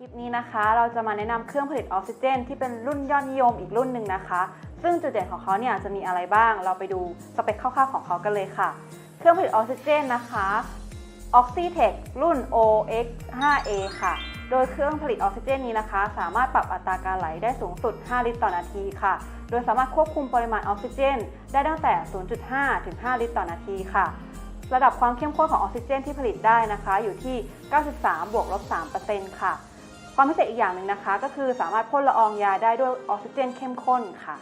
คลิปนี้นะคะ เราจะมาแนะนำเครื่องผลิตออกซิเจน ที่เป็นรุ่นยอดนิยมอีกรุ่นหนึ่งนะคะ ซึ่งจุดเด่นของเขาเนี่ยจะมีอะไรบ้าง เราไปดูสเปคคร่าวๆของเขากันเลยค่ะ เครื่องผลิตออกซิเจนนะคะ Oxytech รุ่น OX5A ค่ะ โดยเครื่องผลิตออกซิเจนนี้นะคะ สามารถปรับอัตราการไหลได้สูงสุด 5 ลิตรต่อนาทีค่ะ โดยสามารถควบคุมปริมาณออกซิเจน ได้ตั้งแต่ 0.5 ถึง 5 ลิตรต่อนาทีค่ะระดับความเข้มข้นของออกซิเจนที่ผลิตได้นะคะ อยู่ที่ 93 บวกลบ3%ค่ะ ความพิเศษอีกอย่างหนึ่งนะคะ ก็คือสามารถพ่นละอองยาได้ด้วยออกซิเจนเข้มข้นค่ะ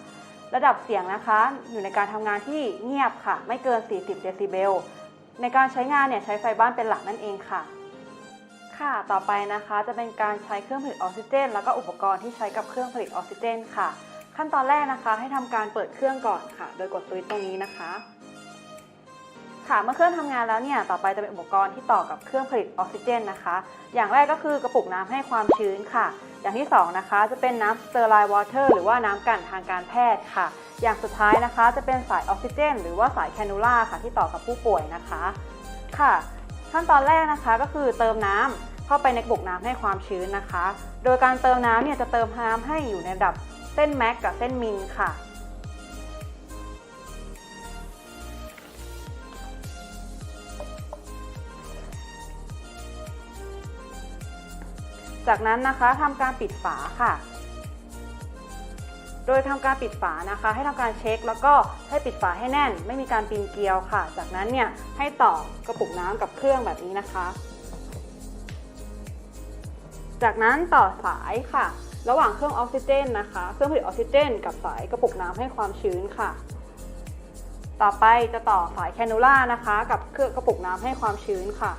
ระดับเสียงนะคะ อยู่ในการทำงานที่เงียบค่ะ ไม่เกิน 40 เดซิเบล ในการใช้งานเนี่ยใช้ไฟบ้านเป็นหลักนั่นเองค่ะ ค่ะ ต่อไปนะคะจะเป็นการใช้เครื่องผลิตออกซิเจน แล้วก็อุปกรณ์ที่ใช้กับเครื่องผลิตออกซิเจนค่ะ ขั้นตอนแรกนะคะ ให้ทำการเปิดเครื่องก่อนค่ะ โดยกดสวิตช์ตรงนี้นะคะ ค่ะเมื่อเครื่องทำงานแล้วเนี่ยต่อไปจะเป็นอุปกรณ์ที่ต่อกับเครื่องผลิตออกซิเจนนะคะ อย่างแรกก็คือกระปุกน้ำให้ความชื้นค่ะ อย่างที่สองนะคะ จะเป็นน้ำ sterile water หรือว่าน้ำกันทางการแพทย์ค่ะ อย่างสุดท้ายนะคะจะเป็นสายออกซิเจน หรือว่าสายแคนูล่าค่ะที่ต่อกับผู้ป่วยนะคะค่ะ ขั้นตอนแรกนะคะก็คือเติมน้ำเข้าไปในกระปุกน้ำให้ความชื้นนะคะ โดยการเติมน้ำเนี่ยจะเติมน้ำให้อยู่ในระดับเส้นแม็กกับเส้นมิลค่ะ จากนั้นนะคะทำการปิดฝาค่ะ โดยทำการปิดฝานะคะ ให้ทำการเช็คแล้วก็ให้ปิดฝาให้แน่น ไม่มีการปีนเกลียวค่ะ จากนั้นเนี่ยให้ต่อกระปุกน้ำกับเครื่องแบบนี้นะคะ จากนั้นต่อสายค่ะ ระหว่างเครื่องออกซิเจนนะคะ เครื่องผลิตออกซิเจน กับสายกระปุกน้ำให้ความชื้นค่ะ ต่อไปจะต่อสายแคนูล่านะคะ กับเครื่องกระปุกน้ำให้ความชื้นค่ะ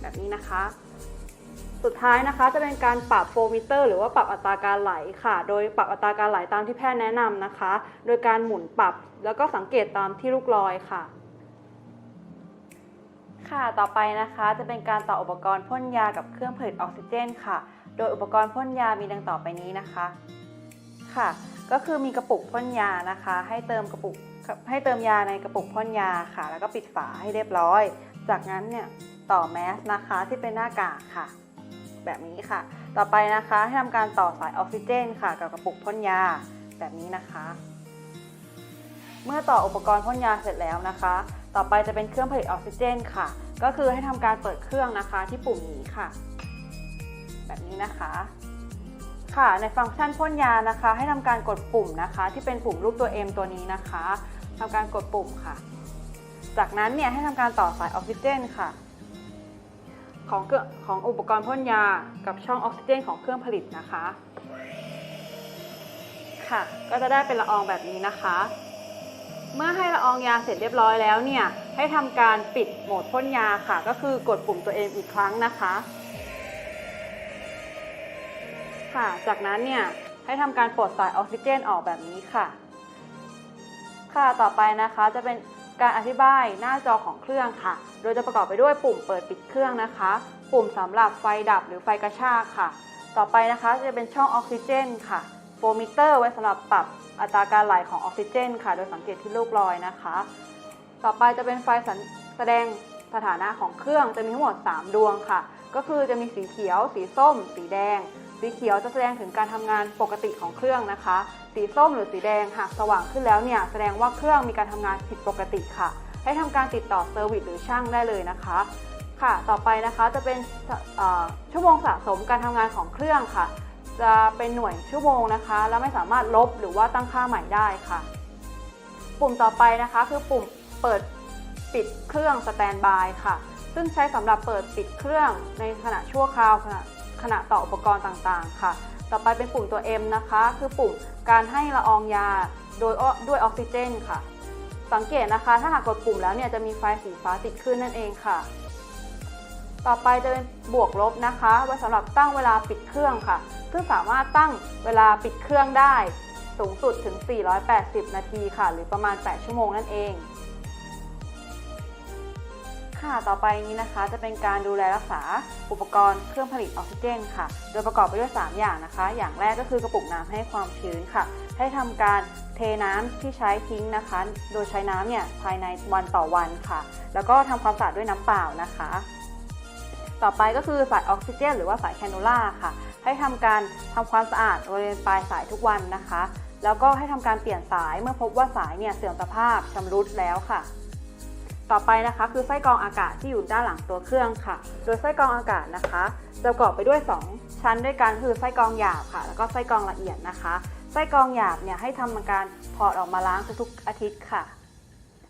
แบบนี้นะคะ สุดท้ายนะคะจะเป็นการปรับโฟมิเตอร์หรือว่าปรับอัตราการไหลค่ะ โดยปรับอัตราการไหลตามที่แพทย์แนะนำนะคะ โดยการหมุนปรับแล้วก็สังเกตตามที่ลูกลอยค่ะ ค่ะต่อไปนะคะจะเป็นการต่ออุปกรณ์พ่นยากับเครื่องผลิตออกซิเจนค่ะ โดยอุปกรณ์พ่นยามีดังต่อไปนี้นะคะค่ะ ก็คือมีกระปุกพ่นยานะคะ ให้เติมกระปุกให้เติมยาในกระปุกพ่นยาค่ะ แล้วก็ปิดฝาให้เรียบร้อย จากนั้นเนี่ยต่อแมสนะคะที่เป็นหน้ากากค่ะ แบบนี้ค่ะ ต่อไปนะคะให้ทำการต่อสายออกซิเจนค่ะ กับกระปุกพ่นยาแบบนี้นะคะ เมื่อต่ออุปกรณ์พ่นยาเสร็จแล้วนะคะ ต่อไปจะเป็นเครื่องผลิตออกซิเจนค่ะ ก็คือให้ทำการเปิดเครื่องนะคะที่ปุ่มนี้ค่ะ แบบนี้นะคะค่ะในฟังก์ชันพ่นยานะคะ ให้ทำการกดปุ่มนะคะ ที่เป็นปุ่มรูปตัว M ตัวนี้นะคะทำการกดปุ่มค่ะ จากนั้นเนี่ยให้ทำการต่อสายออกซิเจนค่ะ ของของอุปกรณ์พ่นยากับช่องออกซิเจนของเครื่องผลิตนะคะ ค่ะ ก็จะได้เป็นละอองแบบนี้นะคะ เมื่อให้ละอองยาเสร็จเรียบร้อยแล้วเนี่ยให้ทำการปิดโหมดพ่นยาค่ะ ก็คือกดปุ่มตัวเองอีกครั้งนะคะ ค่ะ จากนั้นเนี่ยให้ทำการปลดสายออกซิเจนออกแบบนี้ค่ะ ค่ะต่อไปนะคะจะเป็น การอธิบายหน้าจอของเครื่องค่ะ โดยจะประกอบไปด้วยปุ่มเปิดปิดเครื่องนะคะ ปุ่มสำหรับไฟดับหรือไฟกระชากค่ะ ต่อไปนะคะจะเป็นช่องออกซิเจนค่ะโฟมิเตอร์ไว้สำหรับปรับอัตราการไหลของออกซิเจน ค่ะ โดยสังเกตที่ลูกลอยนะคะ ต่อไปจะเป็นไฟแสดงสถานะของเครื่องจะมีทั้งหมด 3 ดวงค่ะ ก็คือจะมีสีเขียว สีส้ม สีแดง สีเขียวจะแสดงถึงการทำงานปกติของเครื่องนะคะ สีส้มหรือสีแดงหากสว่างขึ้นแล้วเนี่ยแสดงว่าเครื่องมีการทำงานผิดปกติค่ะ ให้ทำการติดต่อเซอร์วิสหรือช่างได้เลยนะคะ ค่ะ ต่อไปนะคะจะเป็นชั่วโมงสะสมการทำงานของเครื่องค่ะ จะเป็นหน่วยชั่วโมงนะคะ แล้วไม่สามารถลบหรือว่าตั้งค่าใหม่ได้ค่ะ ปุ่มต่อไปนะคะคือปุ่มเปิดปิดเครื่องสแตนบายค่ะ ซึ่งใช้สำหรับเปิดปิดเครื่องในขณะชั่วคราวขณะ ขณะต่ออุปกรณ์ต่างๆ ค่ะ ต่อไปเป็นปุ่มตัว M นะคะ คือปุ่มการให้ละอองยาโดยด้วยออกซิเจนค่ะ สังเกตนะคะ ถ้าหากกดปุ่มแล้วเนี่ยจะมีไฟสีฟ้าติดขึ้นนั่นเองค่ะ ต่อไปจะเป็นบวกลบนะคะไว้สำหรับตั้งเวลาปิดเครื่องค่ะ ซึ่งสามารถตั้งเวลาปิดเครื่องได้สูงสุดถึง 480 นาทีค่ะ หรือประมาณ 8 ชั่วโมงนั่นเอง ค่ะต่อไปนี้นะคะ จะเป็นการดูแลรักษาอุปกรณ์เครื่องผลิตออกซิเจนค่ะ โดยประกอบไปด้วย 3 อย่างนะคะ อย่างแรกก็คือกระปุกน้ำให้ความชื้นค่ะ ให้ทำการเทน้ำที่ใช้ทิ้งนะคะ โดยใช้น้ำเนี่ยภายในวันต่อวันค่ะ แล้วก็ทำความสะอาดด้วยน้ำเปล่านะคะ ต่อไปก็คือสายออกซิเจน หรือว่าสายแคนูล่าค่ะ ให้ทำการทำความสะอาดบริเวณปลายสายทุกวันนะคะ แล้วก็ให้ทำการเปลี่ยนสายเมื่อพบว่าสายเนี่ยเสื่อมสภาพชำรุดแล้วค่ะ ต่อไปนะคะคือไส้กรองอากาศที่อยู่ด้านหลังตัวเครื่องค่ะ โดยไส้กรองอากาศนะคะจะประกอบไปด้วย 2 ชั้นด้วยกันคือไส้กรองหยาบค่ะ แล้วก็ไส้กรองละเอียดนะคะ ไส้กรองหยาบเนี่ยให้ทำการถอดออกมาล้างทุกๆอาทิตย์ค่ะ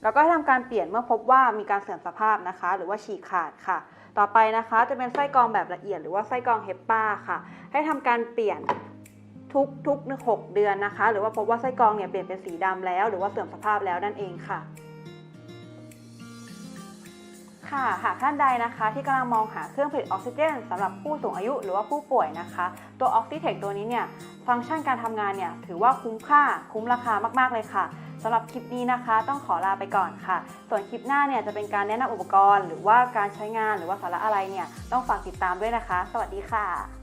แล้วก็ให้ทำการเปลี่ยนเมื่อพบว่ามีการเสื่อมสภาพนะคะ หรือว่าฉีกขาดค่ะ ต่อไปนะคะจะเป็นไส้กรองแบบละเอียด หรือว่าไส้กรองเฮปปาค่ะ ให้ทำการเปลี่ยนทุกทุกหกเดือนนะคะ หรือว่าพบว่าไส้กรองเนี่ยเปลี่ยนเป็นสีดำแล้ว หรือว่าเสื่อมสภาพแล้วนั่นเองค่ะ ค่ะ หากท่านใดนะคะที่กำลังมองหาเครื่องผลิตออกซิเจนสำหรับผู้สูงอายุหรือว่าผู้ป่วยนะคะ ตัวออกซิเทคตัวนี้เนี่ยฟังก์ชันการทำงานเนี่ยถือว่าคุ้มค่าคุ้มราคามากๆเลยค่ะสำหรับคลิปนี้นะคะ ต้องขอลาไปก่อนค่ะ ส่วนคลิปหน้าเนี่ยจะเป็นการแนะนำอุปกรณ์ หรือว่าการใช้งานหรือว่าสาระอะไรเนี่ยต้องฝากติดตามด้วยนะคะ สวัสดีค่ะ